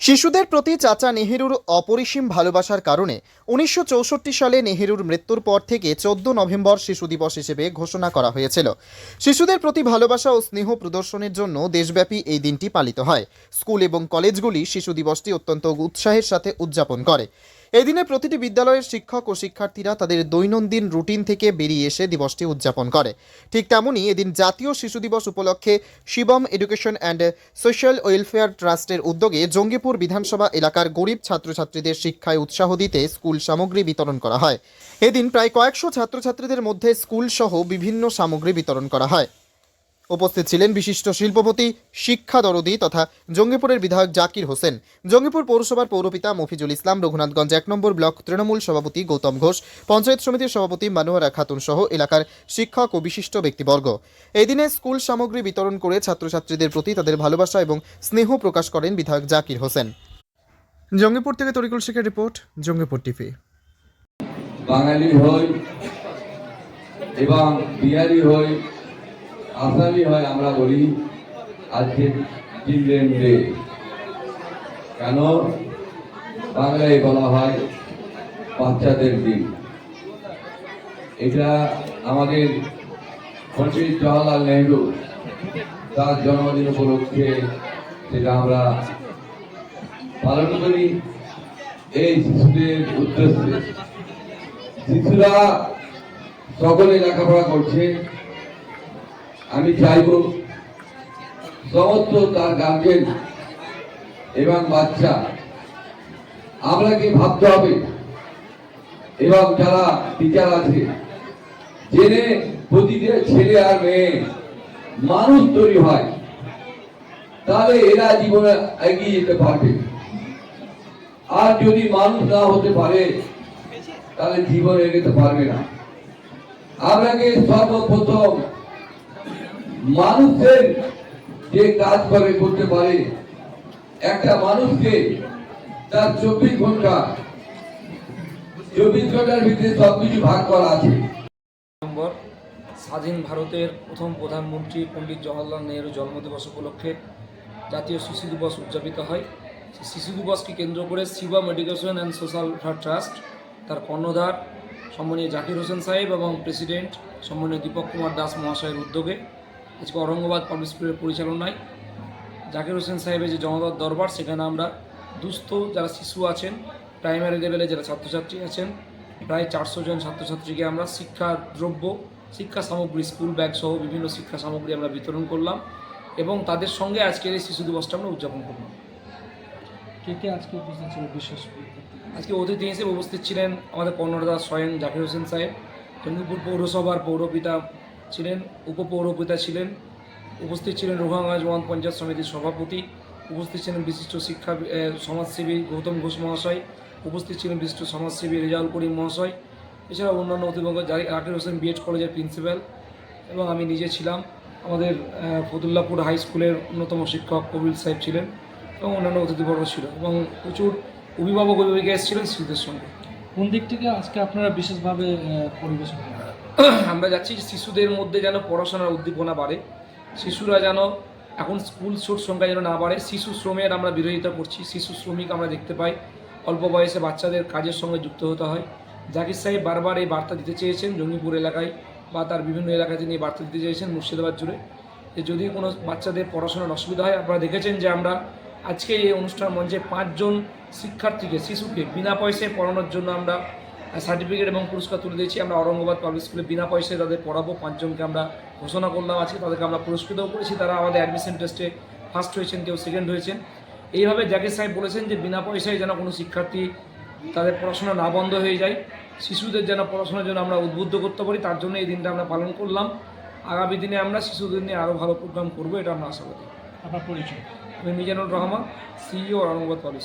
শিশুদের প্রতি চাচা নেহেরুর অপরিসীম ভালোবাসার কারণে উনিশশো চৌষট্টি সালে নেহেরুর মৃত্যুর পর থেকে চোদ্দ নভেম্বর শিশু দিবস হিসেবে ঘোষণা করা হয়েছিল। শিশুদের প্রতি ভালোবাসা ও স্নেহ প্রদর্শনের জন্য দেশব্যাপী এই দিনটি পালিত হয়। স্কুল এবং কলেজগুলি শিশু দিবসটি অত্যন্ত উৎসাহের সাথে উদযাপন করে। এই দিনে প্রতিটি বিদ্যালয়ের শিক্ষক ও শিক্ষার্থীরা তাদের দৈনন্দিন রুটিন থেকে বেরিয়ে এসে দিবসটি উদযাপন করে। ঠিক তেমনই এদিন জাতীয় শিশু দিবস উপলক্ষে Shivam education and social welfare ট্রাস্টের উদ্যোগে জঙ্গিপুর বিধানসভা এলাকার গরিব ছাত্রছাত্রীদের শিক্ষায় উৎসাহ দিতে স্কুল সামগ্রী বিতরণ করা হয়। এদিন প্রায় কয়েকশো ছাত্রছাত্রীদের মধ্যে স্কুল সহ বিভিন্ন সামগ্রী বিতরণ করা হয়। উপস্থিত ছিলেন বিশিষ্ট শিল্পপতি শিক্ষা দরদি তথা জঙ্গিপুরের বিধায়ক জাকির হোসেন। জঙ্গিপুর পৌরসভার পৌরপিতা মফিজুল ইসলাম, রঘুনাথগঞ্জ এক নম্বর ব্লক, তৃণমূল সভাপতি গৌতম ঘোষ, পঞ্চায়েত সমিতির সভাপতি মানোয়ারা খাতুন সহ এলাকার শিক্ষক ও বিশিষ্ট ব্যক্তিবর্গ। এই দিনে স্কুল সামগ্রী বিতরণ করে ছাত্রছাত্রীদের প্রতি তাদের ভালোবাসা এবং স্নেহ প্রকাশ করেন বিধায়ক জাকির হোসেন। জঙ্গিপুর থেকে তরিকুল শেখের রিপোর্ট, জঙ্গিপুর টিভি। বাঙালি হই এবং বিহারি হই আসামি হয়, আমরা বলি আজকে চিলড্রেন ডে কেন? বাংলায় বলা হয় বাচ্চাদের দিন। এটা আমাদের পণ্ডিত জওয়াহরলাল নেহরু তার জন্মদিন উপলক্ষে সেটা আমরা পালন করি। এই শিশুদের উদ্দেশ্যে শিশুরা সকলে লেখাপড়া করছে। আমি চাইব সমস্ত তার গার্জেন এবং বাচ্চা। আমরাকে ভাবতে হবে। এবং যারা টিচার আছে, জেনে প্রতিটা ছেলে আর মেয়ে মানুষ তৈরি হয়, তাহলে এরা জীবনে এগিয়ে যেতে পারবে। আর যদি মানুষ না হতে পারে, তাহলে জীবন এগোতে পারবে না। আপনাকে সর্বপ্রথম মানুষের যে কাজ করে করতে পারে, একটা মানুষকে তার চব্বিশ ঘণ্টা, চব্বিশ ঘণ্টার ভিতরে সবকিছু ভাগ করা আছে। নভেম্বর, স্বাধীন ভারতের প্রথম প্রধানমন্ত্রী পণ্ডিত জওয়াহরলাল নেহরু জন্মদিবস উপলক্ষে জাতীয় শিশু দিবস উদযাপিত হয়। শিশু দিবসকে কেন্দ্র করে Shivam education and social welfare trust, তার কর্ণধার সম্মানীয় জাকির হোসেন সাহেব এবং প্রেসিডেন্ট সম্মানীয় দীপক কুমার দাস মহাশয়ের উদ্যোগে আজকে অরঙ্গাবাদ পাবলিক স্কুলের পরিচালনায় জাকির হোসেন সাহেবের যে জনতার দরবার সেখানে আমরা দুস্থ যারা শিশু আছেন প্রাইমারি লেভেলে যারা ছাত্রছাত্রী আছেন প্রায় চারশো জন ছাত্রছাত্রীকে আমরা শিক্ষা দ্রব্য শিক্ষা সামগ্রী স্কুল ব্যাগ সহ বিভিন্ন শিক্ষা সামগ্রী আমরা বিতরণ করলাম এবং তাদের সঙ্গে আজকের এই শিশু দিবসটা আমরা উদযাপন করলাম। কে কে আজকে উপস্থিত ছিল বিশেষ আজকে অতিথি হিসেবে উপস্থিত ছিলেন আমাদের কর্ণদাতা স্বয়ং জাকির হোসেন সাহেব চন্দ্রপুর পৌরসভার পৌরপিতা ছিলেন উপপৌরপিতা ছিলেন, উপস্থিত ছিলেন রঘুগঞ্জ ওয়ান পঞ্চায়েত সমিতির সভাপতি, উপস্থিত ছিলেন বিশিষ্ট শিক্ষা সমাজসেবী গৌতম ঘোষ মহাশয়, উপস্থিত ছিলেন বিশিষ্ট সমাজসেবী রেজাউল করিম মহাশয় এছাড়া অন্যান্য অতিবঙ্গ জাকির হোসেন বিএড কলেজের প্রিন্সিপাল এবং আমি নিজে ছিলাম। আমাদের ফতুল্লাপুর হাই স্কুলের অন্যতম শিক্ষক কবির সাহেব ছিলেন এবং অন্যান্য অতিথিবর্গ ছিল এবং প্রচুর অভিভাবক অভিভাবিকা এসেছিলেন শিশুদের সঙ্গে। কোন দিক থেকে আজকে আপনারা বিশেষভাবে পরিবেশন করেন? আমরা যাচ্ছি শিশুদের মধ্যে যেন পড়াশোনার উদ্দীপনা বাড়ে। শিশুরা যেন এখন স্কুল ছুট সংখ্যা যেন না বাড়ে। শিশু শ্রমের আমরা বিরোধিতা করছি। শিশু শ্রমিক আমরা দেখতে পাই। অল্প বয়সে বাচ্চাদের কাজের সঙ্গে যুক্ত হতে হয়। জাকির সাহেব বারবার এই বার্তা দিতে চেয়েছেন জঙ্গিপুর এলাকায় বা তার বিভিন্ন এলাকায় তিনি বার্তা দিতে চেয়েছেন মুর্শিদাবাদ জুড়ে। যে যদি কোনো বাচ্চাদের পড়াশোনার অসুবিধা হয়, আপনারা দেখেছেন যে আমরা আজকে এই অনুষ্ঠান মঞ্চে পাঁচজন শিক্ষার্থীকে, শিশুকে বিনা পয়সায় পড়ানোর জন্য আমরা সার্টিফিকেট এবং পুরস্কার তুলে দিয়েছি। আমরা অরঙ্গাবাদ পাবলিক স্কুলে বিনা পয়সায় তাদের পড়াবো। পাঁচজনকে আমরা ঘোষণা করলাম আজকে। তাদেরকে আমরা পুরস্কৃতও করেছি। তারা আমাদের অ্যাডমিশন টেস্টে ফার্স্ট হয়েছেন কেউ সেকেন্ড হয়েছেন। এইভাবে জাকির সাহেব বলেছেন যে বিনা পয়সায় যেন কোনো শিক্ষার্থী তাদের পড়াশোনা না বন্ধ হয়ে যায় শিশুদের যেন পড়াশোনার জন্য আমরা উদ্বুদ্ধ করতে পারি তার জন্য এই দিনটা আমরা পালন করলাম। আগামী দিনে আমরা শিশুদের নিয়ে আরও ভালো প্রোগ্রাম করব এটা আমরা আশা করি আপনার পরিচয়? আমি মিজানুর রহমান সিইও অরঙ্গাবাদ পাবলিক